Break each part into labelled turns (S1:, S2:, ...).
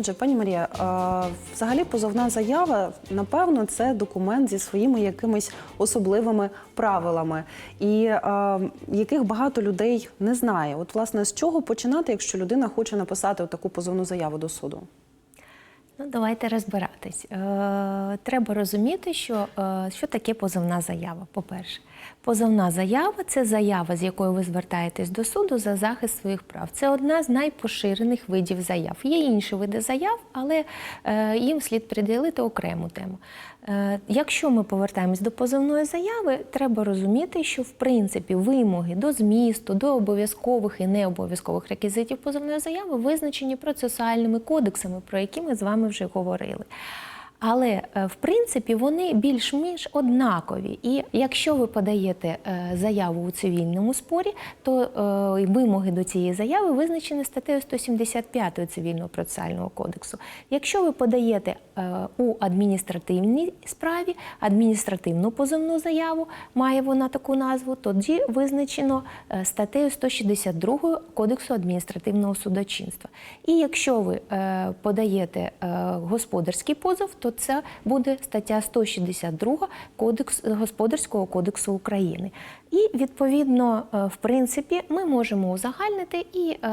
S1: Отже, пані Марія, взагалі позовна заява, напевно, це документ зі своїми якимись особливими правилами, і яких багато людей не знає. От, власне, з чого починати, якщо людина хоче написати таку позовну заяву до суду?
S2: Ну, давайте розбиратись. Е, треба розуміти, що, е, що таке позовна заява. По-перше, позовна заява це заява, з якою ви звертаєтесь до суду за захист своїх прав. Це одна з найпоширених видів заяв. Є інші види заяв, але е, їм слід приділити окрему тему. Е, якщо ми повертаємось до позовної заяви, треба розуміти, що в принципі вимоги до змісту, до обов'язкових і необов'язкових реквізитів позовної заяви визначені процесуальними кодексами, про які ми з вами вже говорили. Але е, в принципі вони більш-менш однакові. І якщо ви подаєте е, заяву у цивільному спорі, то е, вимоги до цієї заяви визначені статтею 175 Цивільного процесуального кодексу. Якщо ви подаєте у адміністративній справі адміністративну позовну заяву, має вона таку назву, тоді визначено статтею 162 Кодексу адміністративного судочинства. І якщо ви подаєте господарський позов, то це буде стаття 162 Кодекс Господарського кодексу України. І відповідно, в принципі, ми можемо узагальнити і е,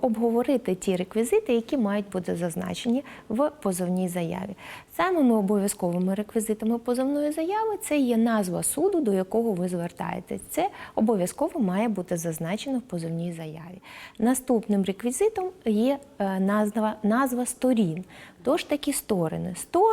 S2: обговорити ті реквізити, які мають бути зазначені в позовній заяві. Самими обов'язковими реквізитами позовної заяви це є назва суду, до якого ви звертаєтесь. Це обов'язково має бути зазначено в позовній заяві. Наступним реквізитом є е, назва, назва сторін. Тож такі сторони. Сторони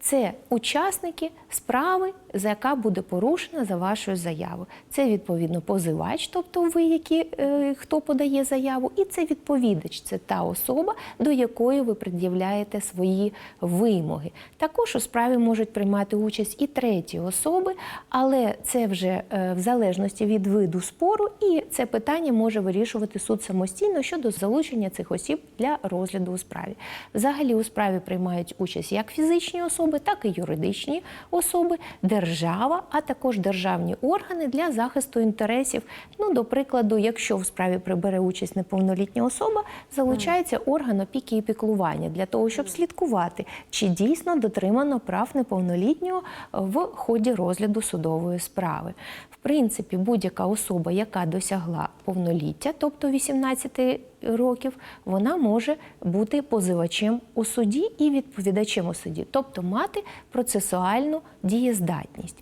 S2: це учасники справи, за яка буде порушена за вашою заявою. Це відповідно позивач, тобто ви, які, е, хто подає заяву, і це відповідач, це та особа, до якої ви пред'являєте свої вимоги. Також у справі можуть приймати участь і треті особи, але це вже е, в залежності від виду спору, і це питання може вирішувати суд самостійно щодо залучення цих осіб для розгляду у справі. Взагалі у справі приймають участь як фізичні особи, так і юридичні особи, держава, а також державні органи для захисту інтересів. Ну, до прикладу, якщо в справі прибере участь неповнолітня особа, залучається орган опіки і піклування для того, щоб слідкувати, чи дійсно дотримано прав неповнолітнього в ході розгляду судової справи. В принципі, будь-яка особа, яка досягла повноліття, тобто 18 років, вона може бути позивачем у суді і відповідачем у суді, тобто мати процесуальну дієздатність.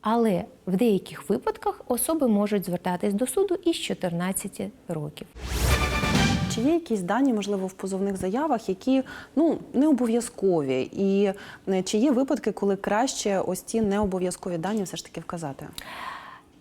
S2: Але в деяких випадках особи можуть звертатись до суду із 14 років.
S1: Чи є якісь дані, можливо, в позовних заявах, які ну не обов'язкові, і е, чи є випадки, коли краще ось ці необов'язкові дані все ж таки вказати?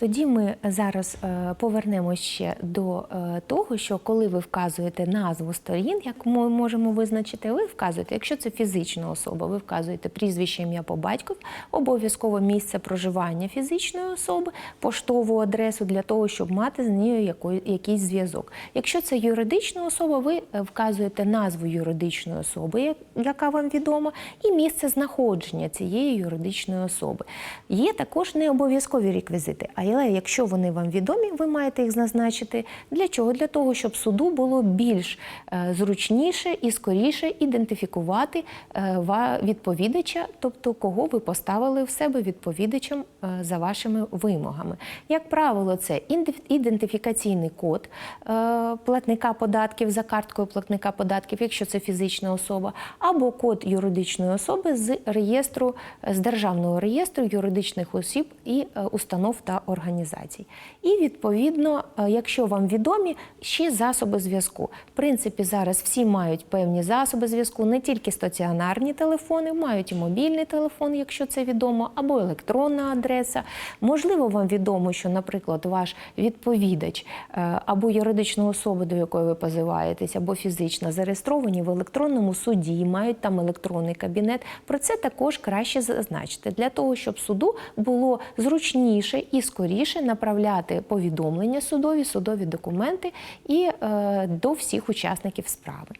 S2: Тоді ми зараз е, повернемося ще до е, того, що коли ви вказуєте назву сторін, як ми можемо визначити, ви вказуєте, якщо це фізична особа, ви вказуєте прізвище ім'я по батькові, обов'язково місце проживання фізичної особи, поштову адресу для того, щоб мати з нею якийсь зв'язок. Якщо це юридична особа, ви е, вказуєте назву юридичної особи, яка вам відома, і місце знаходження цієї юридичної особи. Є також необов'язкові реквізити. Але якщо вони вам відомі, ви маєте їх зазначити. Для чого? Для того, щоб суду було більш е, зручніше і скоріше ідентифікувати е, відповідача, тобто кого ви поставили в себе відповідачем е, за вашими вимогами. Як правило, це ідентифікаційний код платника податків за карткою платника податків, якщо це фізична особа, або код юридичної особи з реєстру з державного реєстру юридичних осіб і установ та організацій організацій. І відповідно, е, якщо вам відомі, ще засоби зв'язку. В принципі, зараз всі мають певні засоби зв'язку, не тільки стаціонарні телефони, мають і мобільний телефон, якщо це відомо, або електронна адреса. Можливо, вам відомо, що, наприклад, ваш відповідач е, або юридична особа, до якої ви позиваєтесь, або фізична, зареєстровані в електронному суді, мають там електронний кабінет. Про це також краще зазначити для того, щоб суду було зручніше і скоріше скоріше направляти повідомлення судові, судові документи і е, до всіх учасників справи.